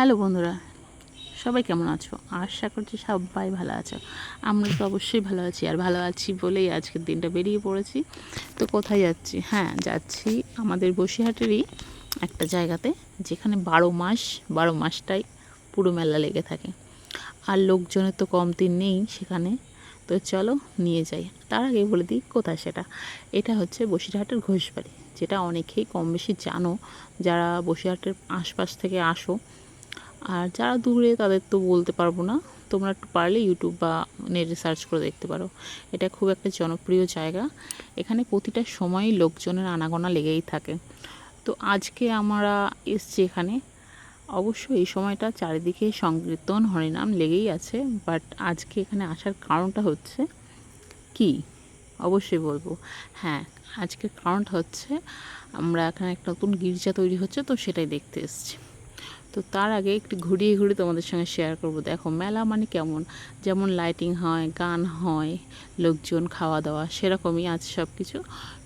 Hello বন্ধুরা, সবাই কেমন আছো? আশা করছি সবাই ভালো আছো। আমরা তো অবশ্যই ভালো আছি আর ভালো আছি বলেই আজকের দিনটা বেরিয়ে পড়েছি। তো কোথায় যাচ্ছি? হ্যাঁ যাচ্ছি আমাদের বসিরহাটেরই একটা জায়গাতে, যেখানে বারো মাস, বারো মাসটাই পুরো মেলা লেগে থাকে। আর লোকজনের তো কমতি নেই সেখানে। তো চলো নিয়ে যাই। তার আগে বলে দিই কোথায় সেটা? এটা হচ্ছে বসিরহাটের ঘোষবাড়ি, যেটা অনেকেই কম বেশি জানো। যারা বসিরহাটের আশপাশ থেকে আসো আর যারা দূরে, তাদের তো বলতে পারব না। তোমরা একটু পারলে ইউটিউব বা নেটে সার্চ করে দেখতে পারো। এটা খুব একটা জনপ্রিয় জায়গা। এখানে প্রতিটা সময়ই লোকজনের আনাগোনা লেগেই থাকে। তো আজকে আমরা এসছি এখানে। অবশ্য এই সময়টা চারিদিকে সংকীর্তন, হরিনাম লেগেই আছে বাট আজকে এখানে আসার কারণটা হচ্ছে কি? অবশ্যই বলব। হ্যাঁ আজকের কারণটা হচ্ছে আমরা এখানে একটা নতুন গির্জা তৈরি হচ্ছে, তো সেটাই দেখতে এসেছি। তো তার আগে একটু ঘুরিয়ে ঘুরিয়ে তোমাদের সঙ্গে শেয়ার করব। দেখো, মেলা মানে কেমন? যেমন লাইটিং হয়, গান হয়, লোকজন খাওয়া দাওয়া সেরকমই আছে সব কিছু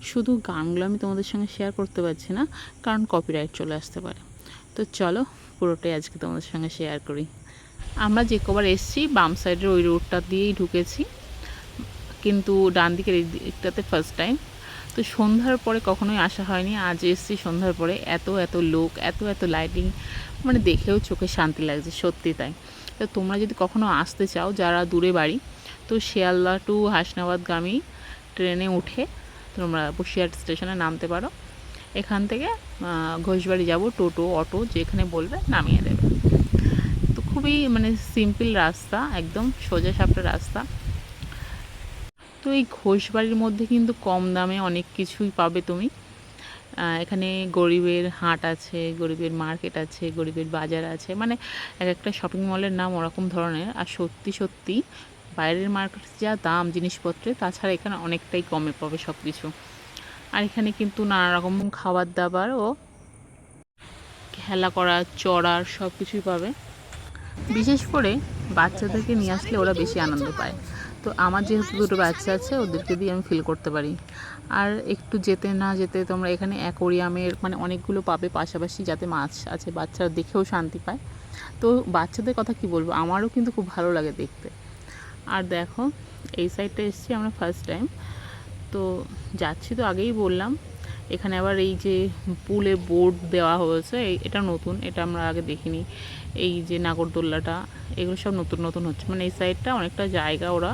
শুধু গানগুলো আমি তোমাদের সঙ্গে শেয়ার করতে পারছি না, কারণ কপিরাইট চলে আসতে পারে। তো চলো, পুরোটাই আজকে তোমাদের সঙ্গে শেয়ার করি। আমরা যে কবার এসেছি, বাম সাইডের ওই রোডটা দিয়েই ঢুকেছি। কিন্তু ডান দিকের এই দিকটাতে ফার্স্ট টাইম তো সন্ধ্যার পরে কখনোই আসা হয়নি। আজ এসেছি সন্ধ্যার পরে। এত এত লোক, এত এত লাইটিং মানে দেখেও চোখে শান্তি লাগছে, সত্যি তাই। তো তোমরা যদি কখনো আসতে চাও, যারা দূরে বাড়ি, তো শিয়ালদা টু হাসনাবাদগামী ট্রেনে উঠে তোমরা বসিরহাট স্টেশনে নামতে পারো। এখান থেকে ঘোষবাড়ি যাব, টোটো, অটো, যেখানে বলবে নামিয়ে দেবে। তো খুবই মানে সিম্পল রাস্তা, একদম সোজা সাপটা রাস্তা। তো এই ঘোষবাড়ির মধ্যে কিন্তু কম দামে অনেক কিছুই পাবে তুমি। এখানে গরিবের হাট আছে, গরিবের মার্কেট আছে, গরিবের বাজার আছে। মানে এক একটা শপিং মলের নাম ওরকম ধরনের। আর সত্যি সত্যি বাইরের মার্কেট যা দাম জিনিসপত্রে, তাছাড়া এখানে অনেকটাই কমে পাবে সব কিছু আর এখানে কিন্তু নানা রকম খাবার দাবার ও খেলা করার চড়ার সব কিছুই পাবে। বিশেষ করে বাচ্চাদেরকে নিয়ে আসলে ওরা বেশি আনন্দ পায়। তো আমার যেহেতু দুটো বাচ্চা আছে, ওদেরকে দিয়ে আমি ফিল করতে পারি। আর একটু যেতে না যেতে তোমরা এখানে অ্যাকোরিয়ামের মানে অনেকগুলো পাবে পাশাপাশি যাতে মাছ আছে, বাচ্চারা দেখেও শান্তি পায়। তো বাচ্চাদের কথা কি বলব? আমারও কিন্তু খুব ভালো লাগে দেখতে। আর দেখো, এই সাইডটা এসছি আমরা ফার্স্ট টাইম তো যাচ্ছি তো আগেই বললাম। এখানে আবার এই যে পুলে বোর্ড দেওয়া হয়েছে এটা নতুন, এটা আমরা আগে দেখিনি। এই যে নাগরদোল্লাটা, এগুলো সব নতুন নতুন হচ্ছে। মানে এই সাইডটা অনেকটা জায়গা ওরা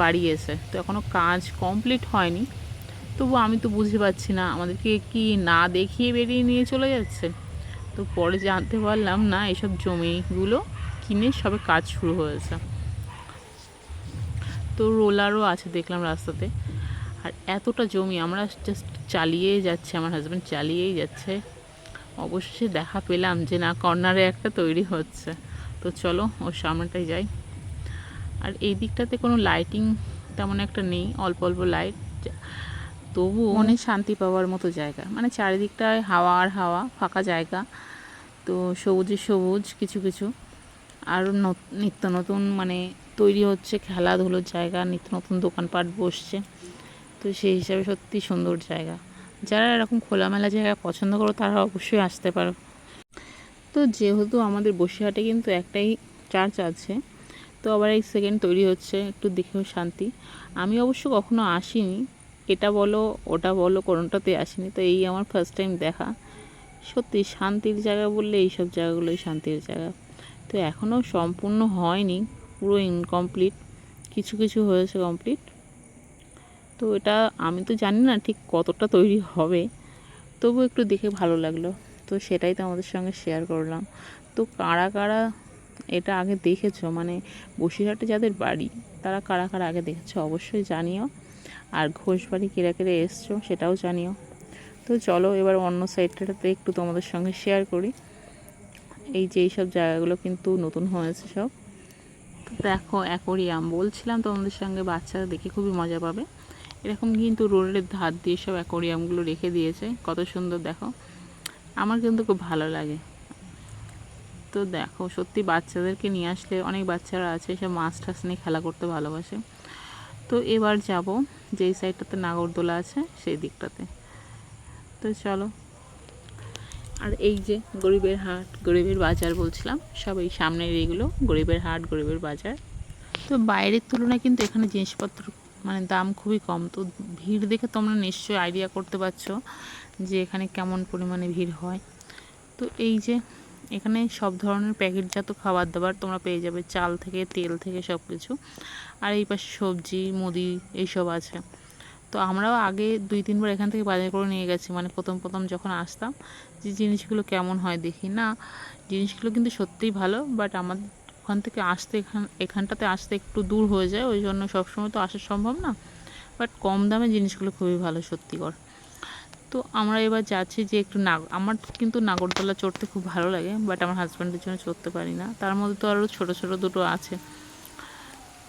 বাড়িয়েছে। তো এখনও কাজ কমপ্লিট হয়নি। তবু আমি তো বুঝতে পারছি না, আমাদেরকে কি না দেখিয়ে বেরিয়ে নিয়ে চলে যাচ্ছে? তো পরে জানতে পারলাম, না, এসব জমিগুলো কিনে সবে কাজ শুরু হয়েছে। তো রোলারও আছে দেখলাম রাস্তাতে। আর এতটা জমি, আমরা জাস্ট চালিয়েই যাচ্ছে, আমার হাজব্যান্ড চালিয়েই যাচ্ছে। অবশ্যই দেখা পেলাম যে না, কর্নারে একটা তৈরি হচ্ছে। তো চলো, ওর সামনেটাই যাই। আর এই দিকটাতে কোনো লাইটিং তেমন একটা নেই, অল্প অল্প লাইট তবু অনেক শান্তি পাওয়ার মতো জায়গা। মানে চারিদিকটায় হাওয়া আর হাওয়া, ফাঁকা জায়গা। তো সবুজে সবুজ, কিছু কিছু। আর নত- নিত্য নতুন মানে তৈরি হচ্ছে খেলাধুলোর জায়গা, নিত্য নতুন দোকানপাট বসছে। তো সেই হিসাবে সত্যি সুন্দর জায়গা। যারা এরকম খোলামেলা জায়গা পছন্দ করো, তারা অবশ্যই আসতে পারো। তো যেহেতু আমাদের বসিরহাটে কিন্তু একটাই চার্চ আছে, তো আবার এই সেকেন্ড তৈরি হচ্ছে, একটু দেখেও শান্তি। আমি অবশ্য কখনো আসিনি। এটা বলো, ওটা বলো কোনোটাতে আসিনি। তো এই আমার ফার্স্ট টাইম দেখা। সত্যি শান্তির জায়গা বললে এইসব জায়গাগুলোই শান্তির জায়গা। তো এখনও সম্পূর্ণ হয়নি, পুরো ইনকমপ্লিট কিছু কিছু হয়েছে কমপ্লিট তো এটা আমি তো জানি না ঠিক কতটা তৈরি হবে। তবু একটু দেখে ভালো লাগল। তো সেটাই তো আমাদের সঙ্গে শেয়ার করলাম। তো কারা কারা এটা আগে দেখেছ? মানে বসিরহাটে যাদের বাড়ি, তারা কারা কারা আগে দেখেছ? অবশ্যই জানিও। আর ঘোষবাড়ি কেরা কেরা এসছো, সেটাও জানিও। তো চলো এবার অন্য সাইডটাতে একটু তোমাদের সঙ্গে শেয়ার করি। এই যে এইসব জায়গাগুলো কিন্তু নতুন হয়েছে সব। দেখো, অ্যাকোরিয়াম। বলছিলাম তোমাদের সঙ্গে, বাচ্চারা দেখে খুবই মজা পাবে। এরকম কিন্তু রোডের ধার দিয়ে সব অ্যাকোরিয়ামগুলো রেখে দিয়েছে। কত সুন্দর, দেখো। আমার কিন্তু খুব ভালো লাগে। তো দেখো, সত্যি বাচ্চাদেরকে নিয়ে আসলে অনেক বাচ্চারা আছে সব মাছ টাছ নিয়ে খেলা করতে ভালোবাসে। তো এবার যাব যেই সাইডটাতে নাগরদোলা আছে, সেই দিকটাতে। তো চলো। আর এই যে গরিবের হাট, গরিবের বাজার বলছিলাম, সব এই সামনের এইগুলো, গরিবের হাট, গরিবের বাজার। তো বাইরের তুলনায় কিন্তু এখানে জিনিসপত্র মানে দাম খুবই কম। তো ভিড় দেখে তোমরা নিশ্চয়ই আইডিয়া করতে পারছ যে এখানে কেমন পরিমাণে ভিড় হয়। তো এই যে এখানে সব ধরনের প্যাকেটজাত খাবার দাবার তোমরা পেয়ে যাবে, চাল থেকে, তেল থেকে সব কিছু আর এই পাশে সবজি, মুদি এইসব আছে। তো আমরাও আগে দুই, তিনবার এখান থেকে বাজার করে নিয়ে গেছি। মানে প্রথম প্রথম যখন আসতাম যে জিনিসগুলো কেমন হয় দেখি না। জিনিসগুলো কিন্তু সত্যিই ভালো বাট আমাদের ওখান থেকে আসতে, এখান, এখানটাতে আসতে একটু দূর হয়ে যায়, ওই জন্য সবসময় তো আসা সম্ভব না। বাট কম দামে জিনিসগুলো খুবই ভালো, সত্যিকর। তো আমরা এবার যাচ্ছি যে একটু নাগ, আমার কিন্তু নাগরদোলা চড়তে খুব ভালো লাগে বাট আমার হাজব্যান্ডের জন্য চড়তে পারি না। তার মধ্যে তো আরও ছোটো ছোটো দুটো আছে।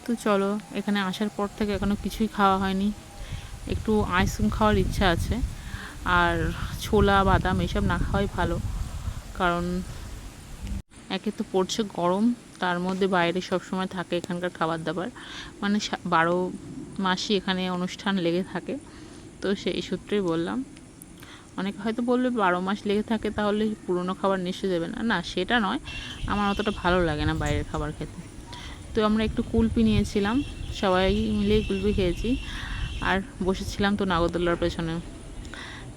তো চলো, এখানে আসার পর থেকে এখনও কিছুই খাওয়া হয়নি। একটু আইসক্রিম খাওয়ার ইচ্ছা আছে, আর ছোলা, বাদাম, এসব না খাওয়াই ভালো। কারণ একে তো পড়ছে গরম, তার মধ্যে বাইরে সব সময় থাকে এখানকার খাবার দাবার মানে বারো মাসই এখানে অনুষ্ঠান লেগে থাকে, তো সেই সূত্রেই বললাম। অনেকে হয়তো বলবে বারো মাস লেগে থাকে তাহলে পুরনো খাবার নিশ্চয়ই দেবে না। না, সেটা নয়, আমার অতটা ভালো লাগে না বাইরের খাবার খেতে। তো আমরা একটু কুলপি নিয়েছিলাম, সবাই মিলেই কুলপি খেয়েছি। আর বসেছিলাম তো নাগরদোলার পেছনে।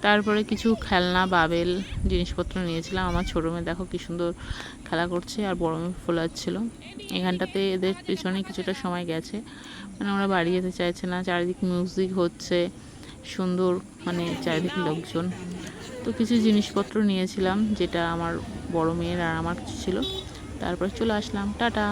তারপরে কিছু খেলনা, বাবেল জিনিসপত্র নিয়েছিলাম। আমার ছোটো মেয়ে দেখো কী সুন্দর খেলা করছে আর বড় মেয়ে ফোলাচ্ছিল। এখানটাতে এদের পিছনে কিছুটা সময় গেছে। মানে ওরা বাড়ি যেতে চাইছে না। চারিদিক মিউজিক হচ্ছে। সুন্দর মানে চারিদিক লোকজন। তো কিছু জিনিসপত্র নিয়েছিলাম যেটা আমার বড় মেয়ের আর আমার কিছু ছিল। তারপর চলে আসলাম। টাটা!